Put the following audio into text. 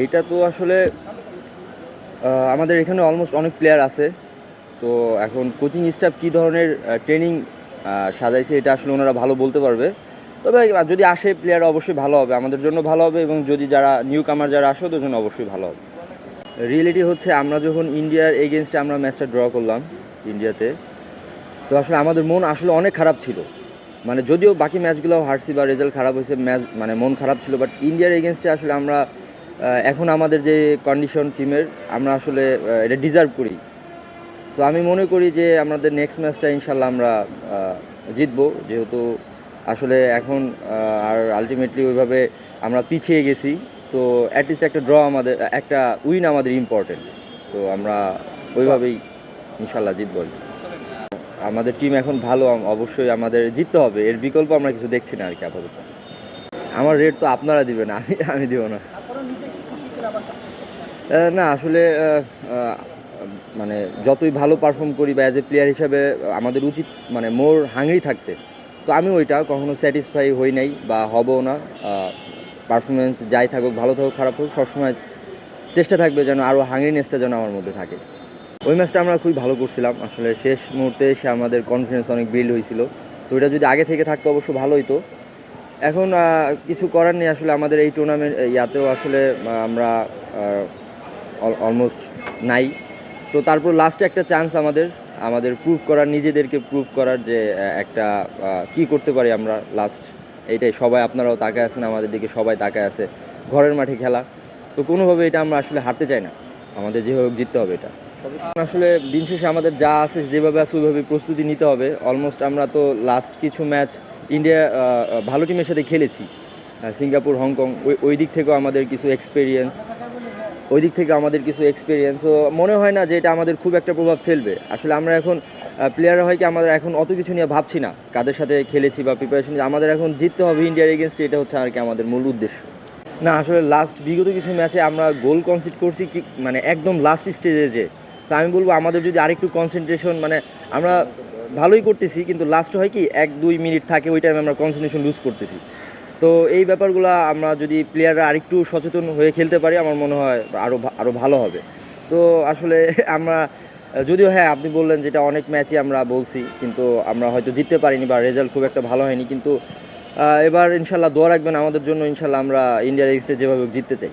এইটা তো আসলে আমাদের এখানে অলমোস্ট অনেক প্লেয়ার আছে। তো এখন কোচিং স্টাফ কী ধরনের ট্রেনিং সাজাইছে এটা আসলে ওনারা ভালো বলতে পারবে। তবে যদি আসে প্লেয়ার অবশ্যই ভালো হবে, আমাদের জন্য ভালো হবে এবং যদি যারা নিউ কামার যারা আসে ওদের জন্য অবশ্যই ভালো হবে। রিয়েলিটি হচ্ছে আমরা যখন ইন্ডিয়ার এগেনস্টে আমরা ম্যাচটা ড্র করলাম ইন্ডিয়াতে তো আসলে আমাদের মন আসলে অনেক খারাপ ছিল। মানে যদিও বাকি ম্যাচগুলো হারছি বা রেজাল্ট খারাপ হয়েছে ম্যাচ মানে মন খারাপ ছিল বাট ইন্ডিয়ার এগেনস্টে আসলে আমরা এখন আমাদের যে কন্ডিশন টিমের আমরা আসলে এটা ডিজার্ভ করি। তো আমি মনে করি যে আমাদের নেক্সট ম্যাচটা ইনশাল্লাহ আমরা জিতবো। যেহেতু আসলে এখন আর আলটিমেটলি ওইভাবে আমরা পিছিয়ে গেছি। তো অ্যাটলিস্ট একটা ড্র আমাদের, একটা উইন আমাদের ইম্পর্টেন্ট তো আমরা ওইভাবেই ইনশাল্লাহ জিতবো আমাদের টিম এখন ভালো, অবশ্যই আমাদের জিততে হবে। এর বিকল্প আমরা কিছু দেখছি না আর কি, আপাতত। আমার রেট তো আপনারা দিবেন, আমি আমি দিব না। না, আসলে মানে যতই ভালো পারফর্ম করি বা অ্যাজ এ প্লেয়ার হিসাবে, আমাদের উচিত মানে মোর হাংরি থাকতে। তো আমি ওইটা কখনো স্যাটিসফাই হই নাই বা হবও না। পারফরমেন্স যাই থাকুক, ভালো থাকুক, খারাপ হোক সবসময় চেষ্টা থাকবে যেন আরও হাংরিনেসটা যেন আমার মধ্যে থাকে। ওই ম্যাচটা আমরা খুবই ভালো করছিলাম। আসলে শেষ মুহূর্তে এসে আমাদের কনফিডেন্স অনেক বিল্ড হয়েছিল। তো এটা যদি আগে থেকে থাকতো অবশ্য ভালো হতো এখন কিছু করার নেই আসলে আমাদের এই টুর্নামেন্ট ইয়াতেও আসলে আমরা অলমোস্ট নাই। তো তারপর লাস্টে একটা চান্স আমাদের আমাদের প্রুভ করার, নিজেদেরকে প্রুভ করার যে একটা কি করতে পারি আমরা লাস্ট এইটাই। সবাই আপনারাও তাকায় আছেন, আমাদের দিকে সবাই তাকায় আছে। ঘরের মাঠে খেলা। তো কোনোভাবে এটা আমরা আসলে হারতে চাই না। আমাদের যেভাবে জিততে হবে এটা। আসলে দিন শেষে আমাদের যা আছে, যেভাবে আছে, ওইভাবে প্রস্তুতি নিতে হবে। অলমোস্ট আমরা তো লাস্ট কিছু ম্যাচ ইন্ডিয়া ভালো টিমের সাথে খেলেছি। সিঙ্গাপুর, হংকং, ওই ওই দিক থেকেও আমাদের কিছু এক্সপিরিয়েন্স ওই দিক থেকে আমাদের কিছু এক্সপিরিয়েন্স তো মনে হয় না যে এটা আমাদের খুব একটা প্রভাব ফেলবে। আসলে আমরা এখন প্লেয়াররা হয় কি আমাদের এখন অত কিছু নিয়ে ভাবছি না। কাদের সাথে খেলেছি বা প্রিপারেশন আমাদের এখন জিততে হবে ইন্ডিয়ার এগেনস্টে এটা হচ্ছে আর কি আমাদের মূল উদ্দেশ্য। না, আসলে লাস্ট বিগত কিছু ম্যাচে আমরা গোল কনসিড করছি কি মানে একদম লাস্ট স্টেজে যে তো আমি বলব আমাদের যদি আরেকটু কনসেন্ট্রেশন মানে আমরা ভালোই করতেছি, কিন্তু লাস্ট হয় কি, এক দুই মিনিট থাকে, ওই টাইমে আমরা কনসেন্ট্রেশন লুজ করতেছি। তো এই ব্যাপারগুলো আমরা যদি প্লেয়াররা আরেকটু সচেতন হয়ে খেলতে পারি, আমার মনে হয় আরও আরও ভালো হবে। তো আসলে আমরা, যদিও হ্যাঁ আপনি বললেন যেটা অনেক ম্যাচই আমরা বলছি, কিন্তু আমরা হয়তো জিততে পারিনি বা রেজাল্ট খুব একটা ভালো হয়নি, কিন্তু এবার ইনশাল্লাহ দোয়া রাখবেন আমাদের জন্য, ইনশাল্লাহ আমরা ইন্ডিয়ার এক্সটে যেভাবে জিততে চাই।